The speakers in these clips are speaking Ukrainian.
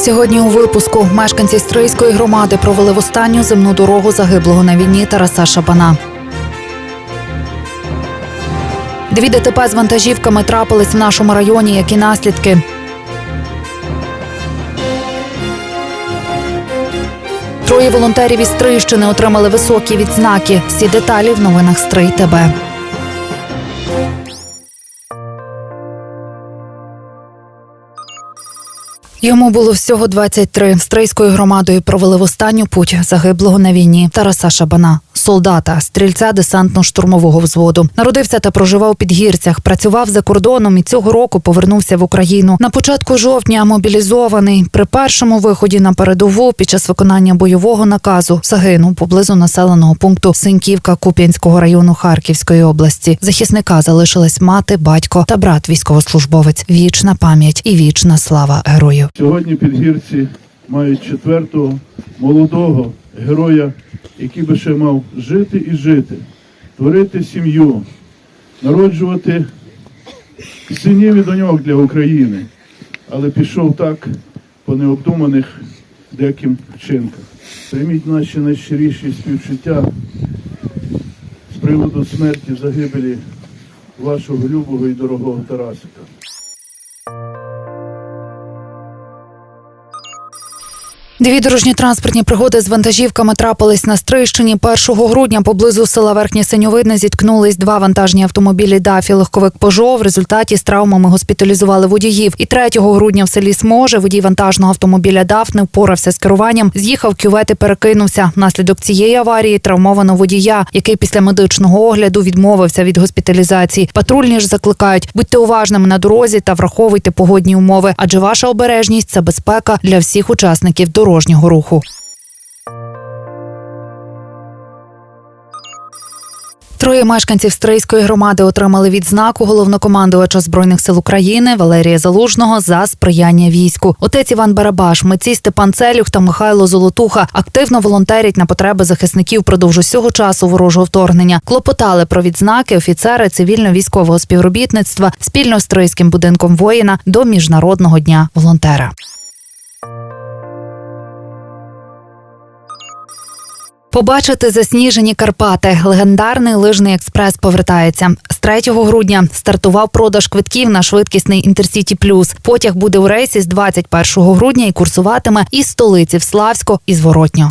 Сьогодні у випуску мешканці Стрийської громади провели в останню земну дорогу загиблого на війні Тараса Шабана. Дві ДТП з вантажівками трапились в нашому районі, які наслідки. Троє волонтерів із Стрийщини отримали високі відзнаки. Всі деталі в новинах Стрий ТБ. Йому було всього 23. Стрийською громадою провели в останню путь загиблого на війні Тараса Шабана, солдата, стрільця десантно-штурмового взводу. Народився та проживав у підгірцях, працював за кордоном і цього року повернувся в Україну. На початку жовтня мобілізований. При першому виході на передову під час виконання бойового наказу загинув поблизу населеного пункту Синьківка Куп'янського району Харківської області. Захисника залишилась мати, батько та брат військовослужбовець. Вічна пам'ять і вічна слава герою. Сьогодні підгірці мають четвертого молодого героя, який би ще мав жити і жити, творити сім'ю, народжувати синів і доньок для України, але пішов так по необдуманих деяким вчинках. Прийміть наші найщиріші співчуття з приводу смерті загибелі вашого любого і дорогого Тарасика. Дві дорожньо-транспортні пригоди з вантажівками трапились на Стрийщині. 1 грудня поблизу села Верхнє Синьовидне зіткнулись два вантажні автомобілі ДАФ і легковик Пежо. В результаті з травмами госпіталізували водіїв. І 3 грудня в селі Сможе водій вантажного автомобіля ДАФ не впорався з керуванням, з'їхав кювет і перекинувся. Внаслідок цієї аварії травмовано водія, який після медичного огляду відмовився від госпіталізації. Патрульні ж закликають будьте уважними на дорозі та враховуйте погодні умови, адже ваша обережність це безпека для всіх учасників дорожнього руху. Троє мешканців Стрийської громади отримали відзнаку головнокомандувача збройних сил України Валерія Залужного за сприяння війську. Отець Іван Барабаш, митці Степан Целюх та Михайло Золотуха активно волонтерять на потреби захисників продовж усього часу ворожого вторгнення. Клопотали про відзнаки офіцери цивільно-військового співробітництва спільно з Стрийським будинком воїна до міжнародного дня волонтера. Побачити засніжені Карпати. Легендарний лижний експрес повертається. З 3 грудня стартував продаж квитків на швидкісний Інтерсіті Плюс. Потяг буде у рейсі з 21 грудня і курсуватиме із столиці в Славську і зворотньо.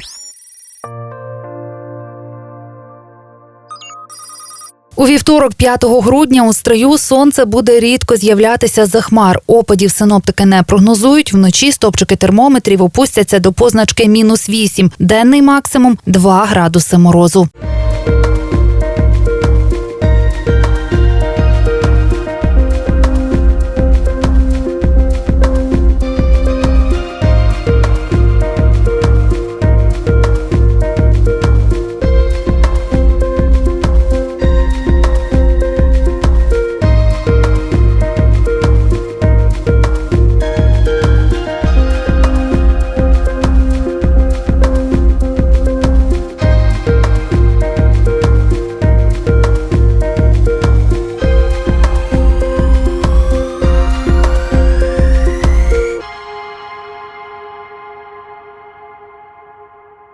У вівторок, 5 грудня, у стрию сонце буде рідко з'являтися за хмар. Опадів синоптики не прогнозують. Вночі стопчики термометрів опустяться до позначки мінус 8. Денний максимум 2 градуси морозу.